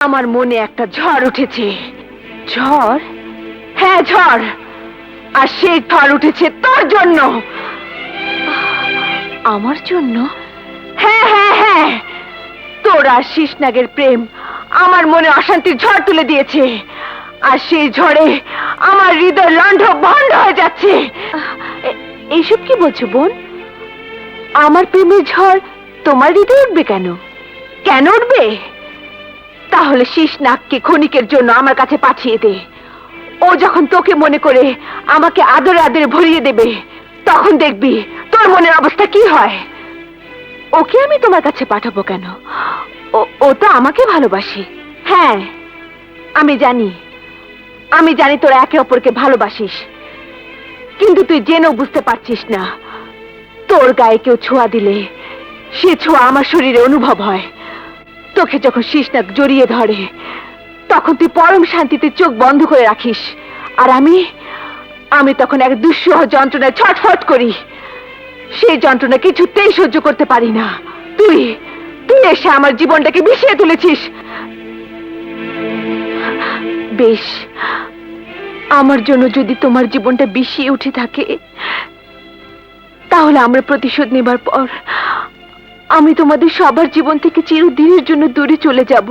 আমার মনে একটা ঝড় উঠেছে। ঝড়? হ্যাঁ ঝড়। আর সেই ঝড় উঠেছে তোর জন্য। আমার জন্য? হ্যাঁ হ্যাঁ হ্যাঁ। তোর আর শীষনাগের প্রেম আমার মনে অশান্তির ঝড় তুলে দিয়েছে। আর সেই ঝড়ে আমার হৃদয় লণ্ড বন্ধ হয়ে যাচ্ছে। এইসব কি বলছো, বোন? আমার প্রেমের ঝড় তোমার হৃদয় উঠবে কেন? কেন উঠবে? তাহলে শীষ নাককে ক্ষণিকের জন্য আমার কাছে পাঠিয়ে দে। ও যখন তোকে মনে করে আমাকে আদরে আদরে ভরিয়ে দেবে, তখন দেখবি তোর মনের অবস্থা কি হয়। ওকে আমি তোমার কাছে পাঠাবো কেন? ও ও তো আমাকে ভালোবাসে। হ্যাঁ আমি জানি। আমি জানি তোরা একে অপরকে ভালোবাসিস। কিন্তু তুই জেনেও বুঝতে পারছিস না। তোর গায়ে কেউ ছোঁয়া দিলে সে ছোঁয়া আমার শরীরে অনুভব হয়। তোকে যখন শীষনাক জড়িয়ে ধরে, তখন তুই পরম শান্তিতে চোখ বন্ধ করে রাখিস। আর আমি আমি তখন এক দুঃসহ যন্ত্রণায় ছটফট করি। সেই যন্ত্রণা কিছুতেই সহ্য করতে পারি না। তুই তুই এসে আমার জীবনটাকে বিষিয়ে তুলেছিস। বেশ, আমার জন্য যদি তোমার জীবনটা বিষিয়ে উঠে থাকে, তাহলে আমরা প্রতিশোধ নেবার পর আমি তোমাদের সবার জীবন থেকে চিরদিনের জন্য দূরে চলে যাব।